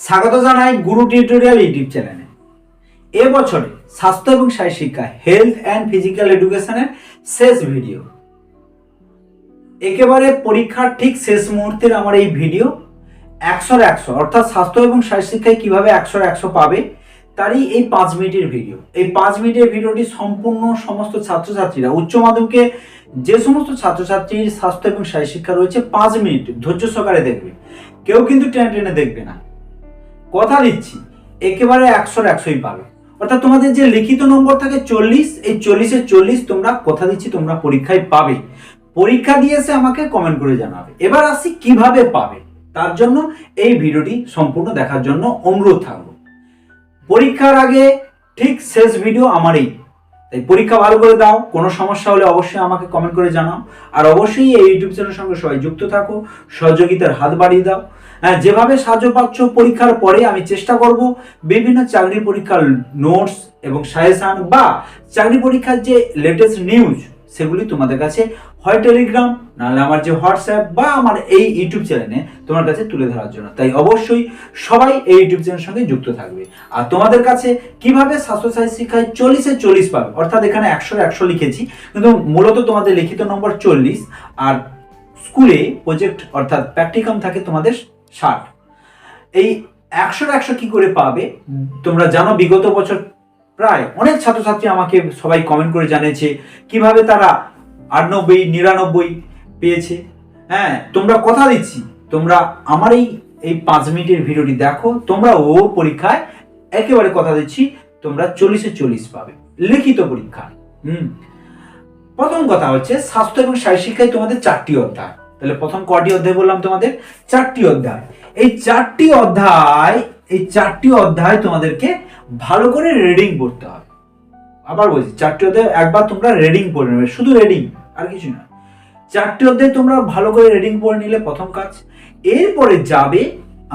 স্বাগত জানাই গুরু tutorial YouTube চ্যানেলে। এবছরে স্বাস্থ্য এবং শারীর শিক্ষা হেলথ অ্যান্ড ফিজিক্যাল এডুকেশনের শেষ ভিডিও একেবারে পরীক্ষার ঠিক শেষ মুহূর্তের আমার এই ভিডিও একশোর একশো, অর্থাৎ স্বাস্থ্য এবং শারীর শিক্ষায় কীভাবে একশোর একশো পাবে, তারই এই পাঁচ মিনিটের ভিডিও এই পাঁচ মিনিটের ভিডিওটি সম্পূর্ণ সমস্ত ছাত্রছাত্রীরা, উচ্চ মাধ্যমিকে যে সমস্ত ছাত্রছাত্রীর স্বাস্থ্য এবং শারীর শিক্ষা রয়েছে, পাঁচ মিনিট ধৈর্য সহকারে দেখবে। কেউ কিন্তু টেনে টেনে দেখবে না। কথা দিচ্ছি, একেবারে একশোর একশোই পাবে। অর্থাৎ তোমাদের যে লিখিত নম্বর থাকে চল্লিশ, এই চল্লিশে চল্লিশ তোমরা কথা দিচ্ছি, তোমরা পরীক্ষায় পাবে। পরীক্ষা দিয়ে এসে আমাকে কমেন্ট করে জানাবে। এবার আসি কীভাবে পাবে। তার জন্য এই ভিডিওটি সম্পূর্ণ দেখার জন্য অনুরোধ থাকব পরীক্ষার আগে ঠিক শেষ ভিডিও আমারই তাই পরীক্ষা ভালো করে দাও, কোনো সমস্যা হলে অবশ্যই আমাকে কমেন্ট করে জানাও। আর অবশ্যই এই ইউটিউব চ্যানেলের সঙ্গে সবাই যুক্ত থাকো, সহযোগিতার হাত বাড়িয়ে দাও। হ্যাঁ যেভাবে সাহায্য পাচ্ছ পরীক্ষার পরে আমি চেষ্টা করব বিভিন্ন চাকরি পরীক্ষার নোটস এবং সাজেশান বা চাকরি পরীক্ষার যে লেটেস্ট নিউজ সেগুলি তোমাদের কাছে হয় টেলিগ্রাম নাহলে আমার যে হোয়াটসঅ্যাপ বা আমার এই ইউটিউব চ্যানেলে তোমার কাছে তুলে ধরার জন্য। তাই অবশ্যই সবাই এই ইউটিউব চ্যানেলের সঙ্গে যুক্ত থাকবে। আর তোমাদের কাছে কীভাবে স্বাস্থ্য সাহিত্য শিক্ষায় চল্লিশে চল্লিশ পাবে? অর্থাৎ এখানে একশো একশো লিখেছি, কিন্তু মূলত তোমাদের লিখিত নম্বর চল্লিশ, আর স্কুলে প্রজেক্ট অর্থাৎ প্র্যাকটিকাম থাকে তোমাদের ষাট। এই একশোর একশো কি করে পাবে? তোমরা জানো বিগত বছর প্রায় অনেক ছাত্রছাত্রী আমাকে সবাই কমেন্ট করে জানিয়েছে, কীভাবে তারা আটানব্বই, নিরানব্বই পেয়েছে। হ্যাঁ তোমরা কথা দিচ্ছি। তোমরা আমার এই এই পাঁচ মিনিটের ভিডিওটি দেখো, তোমরা ও পরীক্ষায় একেবারে কথা দিচ্ছি, তোমরা চল্লিশে চল্লিশ পাবে। লিখিত পরীক্ষা। হুম। প্রথম কথা হচ্ছে, স্বাস্থ্য এবং শারীর শিক্ষায় তোমাদের চারটি অধ্যায়। তাহলে প্রথম কটি অধ্যায় বললাম তোমাদের? চারটি অধ্যায়। এই চারটি অধ্যায়, এই চারটি অধ্যায় তোমাদেরকে ভালো করে রিডিং করতে হবে। আবার বলছি, চারটি অধ্যায় একবার তোমরা রেডিং পড়ে নেবে, শুধু রেডিং আর কিছু না। চারটি অধ্যায় তোমরা ভালো করে রেডিং পড়ে নিলে প্রথম কাজ, এরপরে যাবে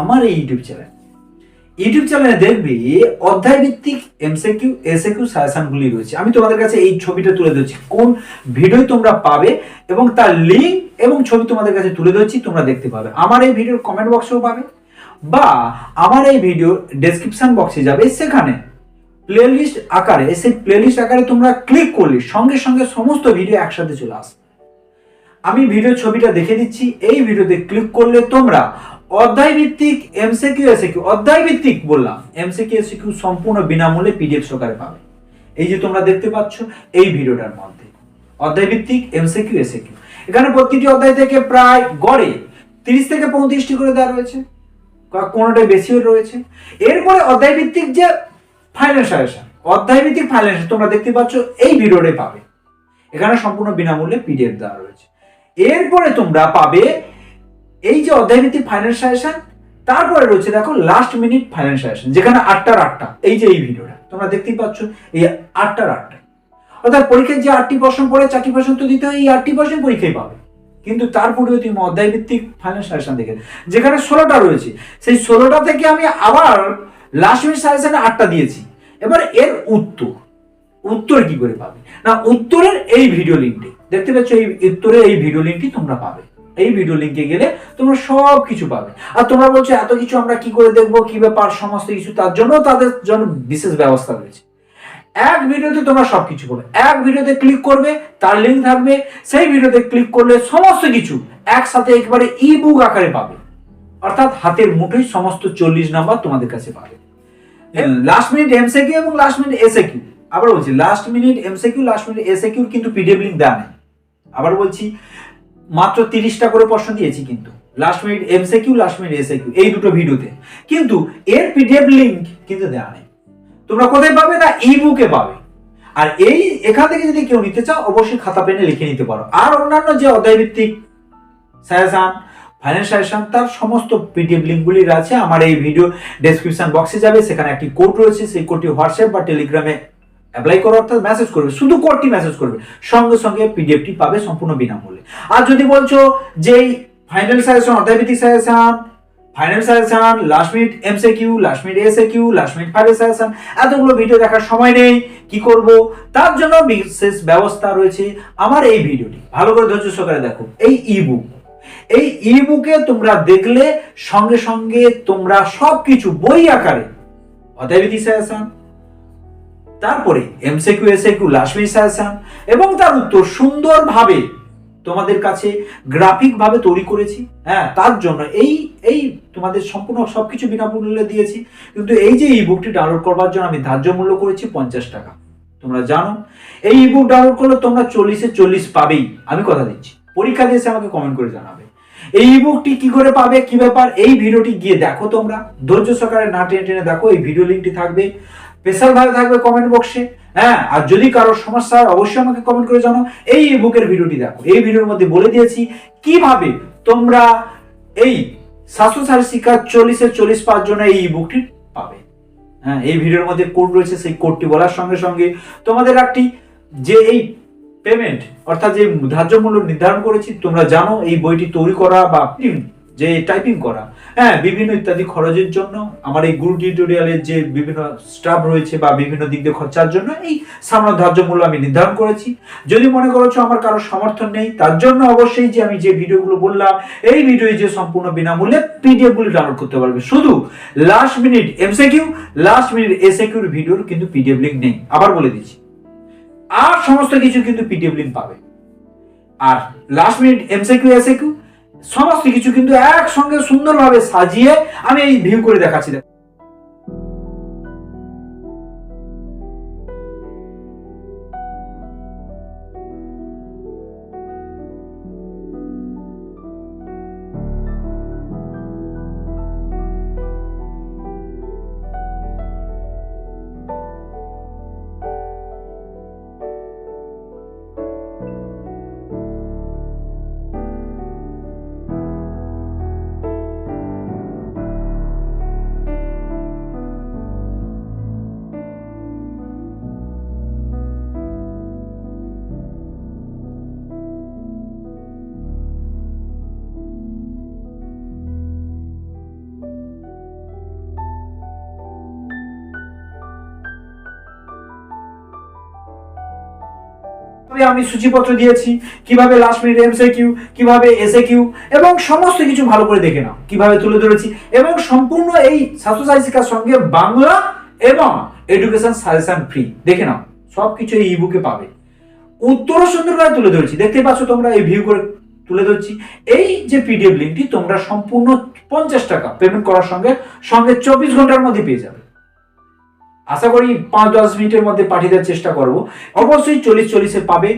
আমার এই ইউটিউব চ্যানেল ইউটিউব চ্যানেলে দেখবে অধ্যায় ভিত্তিক এমসিকিউ এসএকিউ সাজেশনগুলি রয়েছে। আমি তোমাদের কাছে এই ছবিটা তুলে দিচ্ছি কোন ভিডিও তোমরা পাবে এবং তার লিঙ্ক এবং ছবি তোমাদের কাছে তুলে ধরছি, তোমরা দেখতে পাবে। আমার এই ভিডিওর কমেন্ট বক্সেও পাবে, বা আমার এই ভিডিও ডেসক্রিপশন বক্সে যাবে সেখানে। প্লেলিস্ট আকারে, সেই প্লেলিস্ট আকারে তোমরা ক্লিক করলে সঙ্গে সঙ্গে সমস্ত ভিডিও একসাথে চলে আসবে। আমি ভিডিও ছবিটা দেখে দিচ্ছি, এই ভিডিওতে ক্লিক করলে তোমরা অধ্যায় ভিত্তিক এমসিকিউ এসিকিউ অধ্যায় ভিত্তিক বললাম এমসিকিউ এসিকিউ সম্পূর্ণ বিনামূল্যে পিডিএফ সহকারে পাবে। এই যে তোমরা দেখতে পাচ্ছ, এই ভিডিওটার মধ্যে। অধ্যায় ভিত্তিক এমসিকিউ এসিকিউ এখানে প্রতিটি অধ্যায় থেকে প্রায় গড়ে তিরিশ থেকে পঁয়ত্রিশটি করে দেওয়া রয়েছে ক- কোনোটায় বেশিও রয়েছে। এরপরে অধ্যায় ভিত্তিক যে ফাইন্যান্স সাজেশন অধ্যায় ভিত্তিক ফাইন্যান্স তোমরা দেখতে পাচ্ছ, এই ভিডিওটাই পাবে। এখানে সম্পূর্ণ বিনামূল্যে পিডিএফ দেওয়া রয়েছে। এরপরে তোমরা পাবে এই যে অধ্যায় ভিত্তিক ফাইন্যান্স সাজেশন তারপরে রয়েছে দেখো লাস্ট মিনিট ফাইন্যান্স সাজেশন যেখানে আটটার আটটা, এই যে এই ভিডিওটা তোমরা দেখতেই পাচ্ছ এই আটটার আটটা। অর্থাৎ পরীক্ষায় যে আটটি প্রশ্ন পড়ে, চারটি প্রশ্ন তো দিতে হয়, এই আটটি প্রশ্ন পরীক্ষায় পাবে। কিন্তু তারপরেও তুমি অধ্যায় ভিত্তিক ফাইন্যান্স সাজেশন দেখে যেখানে ষোলোটা রয়েছে, সেই ষোলোটা থেকে আমি আবার লাস্ট মিনিট সাজেশনে আটটা দিয়েছি। এবার এর উত্তর। উত্তর কি করে পাবে? না, উত্তরের এই ভিডিও লিঙ্কটি দেখতে পাচ্ছ, এই উত্তরের এই ভিডিও লিঙ্কটি তোমরা পাবে। এই ভিডিও লিঙ্কে গেলে তোমরা সব কিছু পাবে। আর তোমরা বলছো, এত কিছু আমরা কি করে দেখব? কি ব্যাপার? সমস্ত কিছু? তার জন্য তাদের জন্য বিশেষ ব্যবস্থা রয়েছে। এক ভিডিওতে তোমরা সবকিছু পাবে। এক ভিডিওতে ক্লিক করবে, তার লিঙ্ক থাকবে। সেই ভিডিওতে ক্লিক করলে সমস্ত কিছু একসাথে একবারে ই বুক আকারে পাবে। অর্থাৎ হাতের মুঠোই সমস্ত চল্লিশ নাম্বার তোমাদের কাছে পাবে লাস্ট মিনিট এমসে এমসিকিউ এবং লাস্ট মিনিট এসএকিউ আবার বলছি last minute MCQ last minute SAQ কিন্তু পিডিএফ লিঙ্ক দেওয়া নেই। আবার বলছি মাত্র তিরিশটা করে প্রশ্ন দিয়েছি কিন্তু। Last minute MCQ last minute SAQ এই দুটো ভিডিওতে। কিন্তু এর পিডিএফ লিঙ্ক কিন্তু দেওয়া নেই। তোমরা কোথায় পাবে? না ই বুকে পাবে। আর এই এখান থেকে যদি কেউ নিতে চাও অবশ্যই খাতা পেনে লিখে নিতে পারো। আর অন্যান্য যে অধ্যায় ভিত্তিক সাজেশন ফাইন্যান্স সাজেশন তার সমস্ত পিডিএফ লিঙ্কগুলি আছে আমার এই ভিডিও ডেসক্রিপশন বক্সে যাবে। সেখানে একটি কোড রয়েছে। সেই কোডটি হোয়াটসঅ্যাপ বা টেলিগ্রামে অ্যাপ্লাই করো, অর্থাৎ মেসেজ করবে। শুধু কোডটি মেসেজ করবে। সঙ্গে সঙ্গে পিডিএফটি পাবে সম্পূর্ণ বিনামূল্যে। আর যদি বলছো যে final suggestion অধ্যায়ভিত্তিক suggestion final suggestion last minute MCQ last minute SAQ last minute final suggestion এতগুলো ভিডিও দেখার সময় নেই। কি করব? তার জন্য বিশেষ ব্যবস্থা রয়েছে আমার এই ভিডিওটি ভালো করে ধৈর্য সহকারে দেখো। এই ই বুক এই ই বুকে তোমরা দেখলে সঙ্গে সঙ্গে তোমরা সবকিছু বই আকারে। অধ্যায়বিধি সাজেশন তারপরে এমসিকিউ এসএকিউ লাস্ট সাজেশন এবং তার উত্তর সুন্দরভাবে তোমাদের কাছে গ্রাফিক ভাবে তৈরি করেছি। হ্যাঁ তার জন্য এই এই তোমাদের সম্পূর্ণ সবকিছু বিনামূল্যে দিয়েছি। কিন্তু এই যে ই বুকটি ডাউনলোড করবার জন্য আমি ধার্য মূল্য করেছি পঞ্চাশ টাকা। তোমরা জানো, এই ই বুক ডাউনলোড করলে তোমরা চল্লিশে চল্লিশ পাবেই। আমি কথা দিচ্ছি। পরীক্ষা দিয়ে আমাকে কমেন্ট করে জানাবে। এই বুকটি কি করে পাবে, কি ব্যাপার, এই ভিডিওটি গিয়ে দেখো তোমরা। ধৈর্য সহকারে না টেনে টেনে দেখো, এই ভিডিও লিঙ্কটি থাকবে স্পেশাল ভাবে থাকবে কমেন্ট বক্সে হ্যাঁ আর যদি কারোর সমস্যা হয়, অবশ্যই আমাকে কমেন্ট করে জানো এই বুকের ভিডিওটি দেখো। এই ভিডিওর মধ্যে বলে দিয়েছি, কীভাবে তোমরা এই স্বাস্থ্য সারি শিক্ষা চল্লিশে চল্লিশ পাওয়ার জন্য এই বুকটি পাবে। হ্যাঁ এই ভিডিওর মধ্যে কোড রয়েছে, সেই কোডটি বলার সঙ্গে সঙ্গে তোমাদের একটি যে এই পেমেন্ট অর্থাৎ যে ধার্য মূল্য নির্ধারণ করেছি, তোমরা জানো এই বইটি তৈরি করা বা যে টাইপিং করা। হ্যাঁ বিভিন্ন ইত্যাদি খরচের জন্য, আমার এই গুরু টিউটোরিয়ালের যে বিভিন্ন স্টাফ রয়েছে বা বিভিন্ন দিক দিয়ে খরচার জন্য, এই সামান্য ধার্য মূল্য আমি নির্ধারণ করেছি। যদি মনে করছ আমার কারও সমর্থন নেই, তার জন্য অবশ্যই যে আমি যে ভিডিওগুলো বললাম, এই ভিডিও যে সম্পূর্ণ বিনামূল্যে পিডিএফ গুলি ডাউনলোড করতে পারবে। শুধু last minute MCQ last minute এসএকিউর ভিডিওর কিন্তু পিডিএফ লিঙ্ক নেই। আবার বলে দিচ্ছি। আর সমস্ত কিছু কিন্তু পিডিএফলিন পাবে। আর লাস্ট মিনিট এমসিকিউ এসএকিউ সমস্ত কিছু কিন্তু একসঙ্গে সুন্দরভাবে সাজিয়ে আমি এই ভিউ করে দেখাচ্ছি। কীভাবে আমি সূচিপত্র দিয়েছি, কীভাবে লাস্ট মিনিট এমসে কিউ কীভাবে এসে কিউ এবং সমস্ত কিছু ভালো করে দেখে নাও, কীভাবে তুলে ধরেছি, এবং সম্পূর্ণ এই স্বাস্থ্যসাথী শিক্ষার সঙ্গে বাংলা এবং এডুকেশন সাজেশন ফ্রি দেখে নাও, সবকিছু এই ইবুকে পাবে। উত্তর উত্তরও সুন্দরভাবে তুলে ধরেছি, দেখতে পাচ্ছ তোমরা এই ভিউ করে তুলে ধরছি, এই যে পিডিএফ লিঙ্কটি তোমরা সম্পূর্ণ পঞ্চাশ টাকা পেমেন্ট করার সঙ্গে সঙ্গে চব্বিশ ঘণ্টার মধ্যে পেয়ে যাবে। আশা করি পাঁচ দশ মিনিটের মধ্যে পাঠিয়ে দেওয়ার চেষ্টা করব। অবশ্যই চল্লিশ চল্লিশে পাবে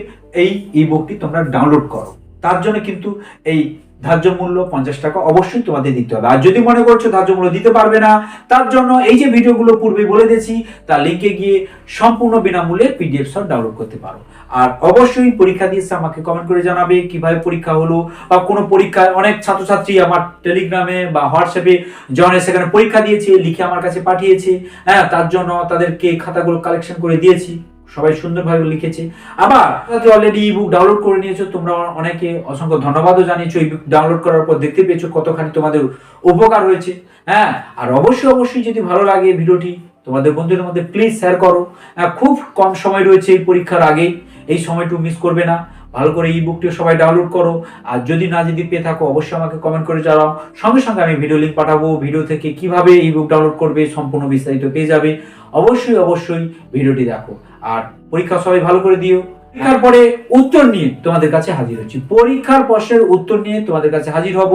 এই ই বুকটি তোমরা ডাউনলোড করো। তার জন্য কিন্তু এই ধার্য মূল্য পঞ্চাশ টাকা অবশ্যই তোমাদের দিতে হবে। আর যদি মনে করছ ধার্য মূল্য দিতে পারবে না, তার জন্য এই যে ভিডিওগুলো পূর্বে বলে দিয়েছি, তার লিঙ্কে গিয়ে সম্পূর্ণ বিনামূল্যে পিডিএফ সব ডাউনলোড করতে পারো। আর অবশ্যই পরীক্ষা দিয়েছে আমাকে কমেন্ট করে জানাবে কীভাবে পরীক্ষা হলো, বা কোনো পরীক্ষায় অনেক ছাত্রছাত্রী আমার টেলিগ্রামে বা হোয়াটসঅ্যাপে জনে সেখানে পরীক্ষা দিয়েছে, লিখে আমার কাছে পাঠিয়েছে। হ্যাঁ তার জন্য তাদেরকে খাতাগুলো কালেকশন করে দিয়েছি। সবাই সুন্দরভাবে লিখেছে। আবার অলরেডি ই বুক ডাউনলোড করে নিয়েছো তোমরা অনেকে অসংখ্য ধন্যবাদও জানিয়েছো এই বুক ডাউনলোড করার পর দেখতে পেয়েছ কতখানি তোমাদের উপকার হয়েছে। হ্যাঁ আর অবশ্যই অবশ্যই যদি ভালো লাগে ভিডিওটি তোমাদের বন্ধুদের মধ্যে প্লিজ শেয়ার করো। হ্যাঁ, খুব কম সময় রয়েছে এই পরীক্ষার আগেই এই সময়টু মিস করবে না। ভালো করে ই বুকটি সবাই ডাউনলোড করো। আর যদি না যদি পেয়ে থাকো, অবশ্যই আমাকে কমেন্ট করে জানাও। সঙ্গে সঙ্গে আমি ভিডিও লিঙ্ক পাঠাবো। ভিডিও থেকে কীভাবে ই বুক ডাউনলোড করবে, সম্পূর্ণ বিস্তারিত পেয়ে যাবে। অবশ্যই অবশ্যই ভিডিওটি দেখো। আর পরীক্ষা সবাই ভালো করে দিও। পরীক্ষার পরে উত্তর নিয়ে তোমাদের কাছে হাজির হচ্ছি। পরীক্ষার প্রশ্নের উত্তর নিয়ে তোমাদের কাছে হাজির হব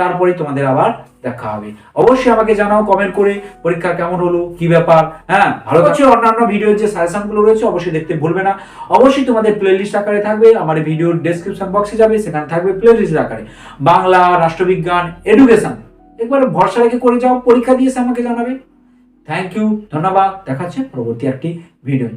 তারপরে তোমাদের আবার দেখা হবে। অবশ্যই আমাকে জানাও কমেন্ট করে পরীক্ষা কেমন হলো কি ব্যাপার হ্যাঁ ভালো হচ্ছে অন্যান্য ভিডিওর যে সাজেশনগুলো রয়েছে অবশ্যই দেখতে ভুলবে না। অবশ্যই তোমাদের প্লেলিস্ট আকারে থাকবে আমার ভিডিওর ডেসক্রিপশন বক্সে যাবে সেখানে থাকবে প্লেলিস্ট আকারে। বাংলা রাষ্ট্রবিজ্ঞান এডুকেশন একবার ভরসা রেখে করে যাও পরীক্ষা দিয়েছে আমাকে জানাবে। থ্যাংক ইউ ধন্যবাদ দেখাচ্ছে পরবর্তী একটি ভিডিও